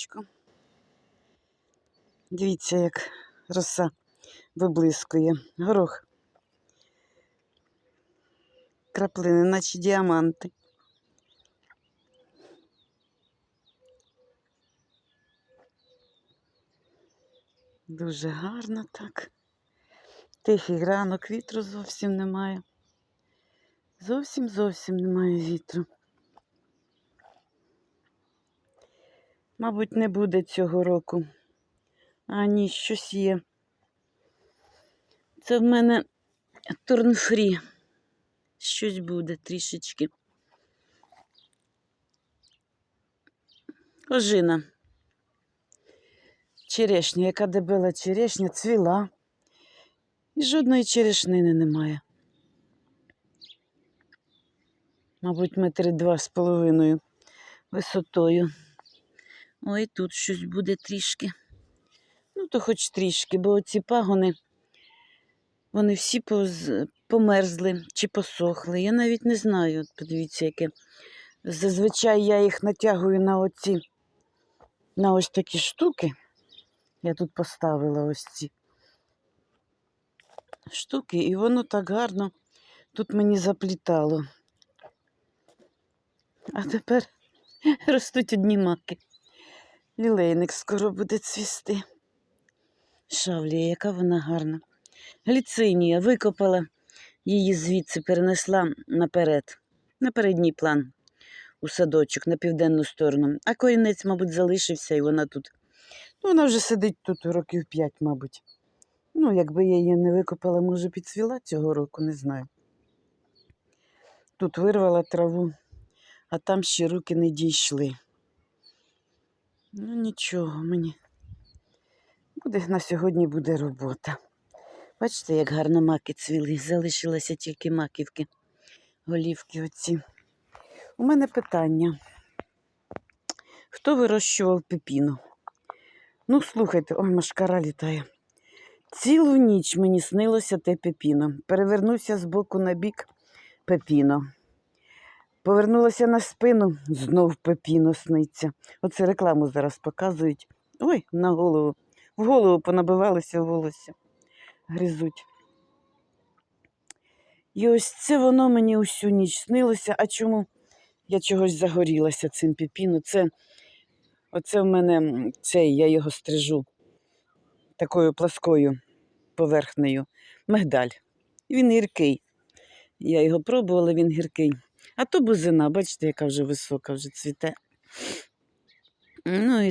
сонечко. Дивіться, як роса виблискує. Горох. Краплини, наче діаманти. Дуже гарно так. Тихий ранок, вітру зовсім немає. Зовсім зовсім немає вітру. Мабуть, не буде цього року. А ні, щось є. Це в мене турнфрі. Щось буде трішечки. Ожина. Черешня, яка дебела черешня, цвіла. І жодної черешнини немає. Мабуть, метри два з половиною висотою. Ой, тут щось буде трішки. Ну, то хоч трішки, бо оці пагони, вони всі померзли чи посохли. Я навіть не знаю. От подивіться, яке. Зазвичай я їх натягую на оці, на ось такі штуки. Я тут поставила ось ці штуки, і воно так гарно тут мені заплітало. А тепер ростуть одні маки. Лілейник скоро буде цвісти. Шавлія, яка вона гарна. Гліцинія викопала її звідси, перенесла наперед, на передній план у садочок на південну сторону. А корінець, мабуть, залишився, і вона тут. Ну, вона вже сидить тут років п'ять, мабуть. Ну, якби я її не викопала, може, підсвіла цього року, не знаю. Тут вирвала траву, а там ще руки не дійшли. Ну, нічого мені. Буде, на сьогодні буде робота. Бачите, як гарно маки цвіли. Залишилися тільки маківки, голівки оці. У мене питання. Хто вирощував пепіну? Ну, слухайте, ой, машкара літає. Цілу ніч мені снилося те пепіно. Перевернувся з боку на бік пепіно. Повернулася на спину, знов пепіно сниться. Оце рекламу зараз показують. Ой, на голову. В голову понабивалося волосся. Гризуть. І ось це воно мені усю ніч снилося. А чому я чогось загорілася цим пепіно? Це оце в мене цей, я його стрижу такою пласкою поверхнею. Мигдаль. Він гіркий. Я його пробувала, він гіркий. А то бузина, бачите, яка вже висока, вже цвіте. Ну і